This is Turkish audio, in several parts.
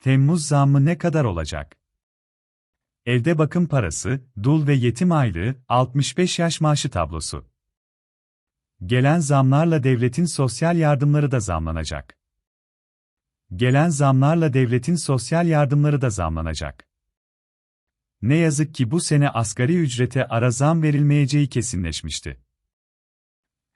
Temmuz zammı ne kadar olacak? Evde bakım parası, dul ve yetim aylığı, 65 yaş maaşı tablosu. Gelen zamlarla devletin sosyal yardımları da zamlanacak. Gelen zamlarla devletin sosyal yardımları da zamlanacak. Ne yazık ki bu sene asgari ücrete ara zam verilmeyeceği kesinleşmişti.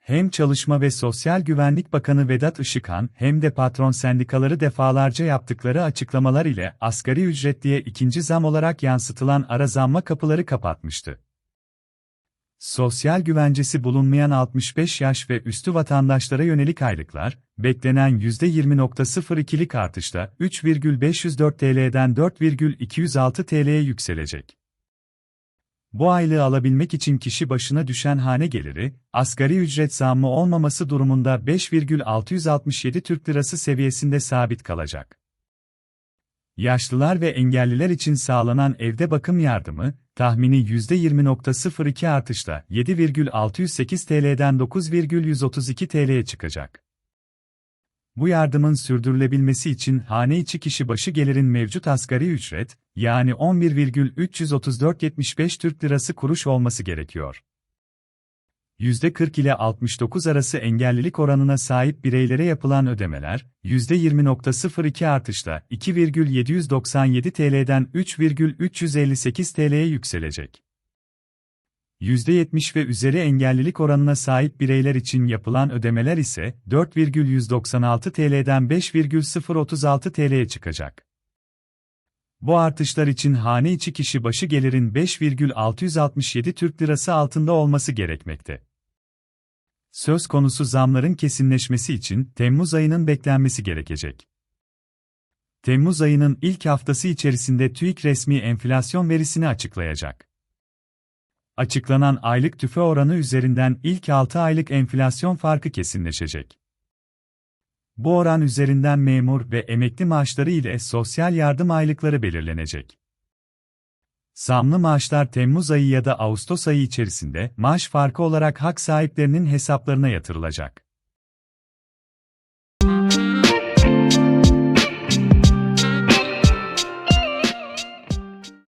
Hem Çalışma ve Sosyal Güvenlik Bakanı Vedat Işıkhan hem de patron sendikaları defalarca yaptıkları açıklamalar ile asgari ücretliye ikinci zam olarak yansıtılan ara zamma kapıları kapatmıştı. Sosyal güvencesi bulunmayan 65 yaş ve üstü vatandaşlara yönelik aylıklar, beklenen %20.02'lik artışla 3,504 TL'den 4,206 TL'ye yükselecek. Bu aylığı alabilmek için kişi başına düşen hane geliri, asgari ücret zammı olmaması durumunda 5,667 Türk Lirası seviyesinde sabit kalacak. Yaşlılar ve engelliler için sağlanan evde bakım yardımı, tahmini %20.02 artışla 7,608 TL'den 9,132 TL'ye çıkacak. Bu yardımın sürdürülebilmesi için hane içi kişi başı gelirin mevcut asgari ücret, yani 11,334,75 Türk Lirası kuruş olması gerekiyor. %40 ile 69 arası engellilik oranına sahip bireylere yapılan ödemeler, %20.02 artışla 2,797 TL'den 3,358 TL'ye yükselecek. %70 ve üzeri engellilik oranına sahip bireyler için yapılan ödemeler ise 4,196 TL'den 5,036 TL'ye çıkacak. Bu artışlar için hane içi kişi başı gelirin 5,667 Türk Lirası altında olması gerekmekte. Söz konusu zamların kesinleşmesi için Temmuz ayının beklenmesi gerekecek. Temmuz ayının ilk haftası içerisinde TÜİK resmi enflasyon verisini açıklayacak. Açıklanan aylık tüfe oranı üzerinden ilk 6 aylık enflasyon farkı kesinleşecek. Bu oran üzerinden memur ve emekli maaşları ile sosyal yardım aylıkları belirlenecek. Zamlı maaşlar Temmuz ayı ya da Ağustos ayı içerisinde maaş farkı olarak hak sahiplerinin hesaplarına yatırılacak.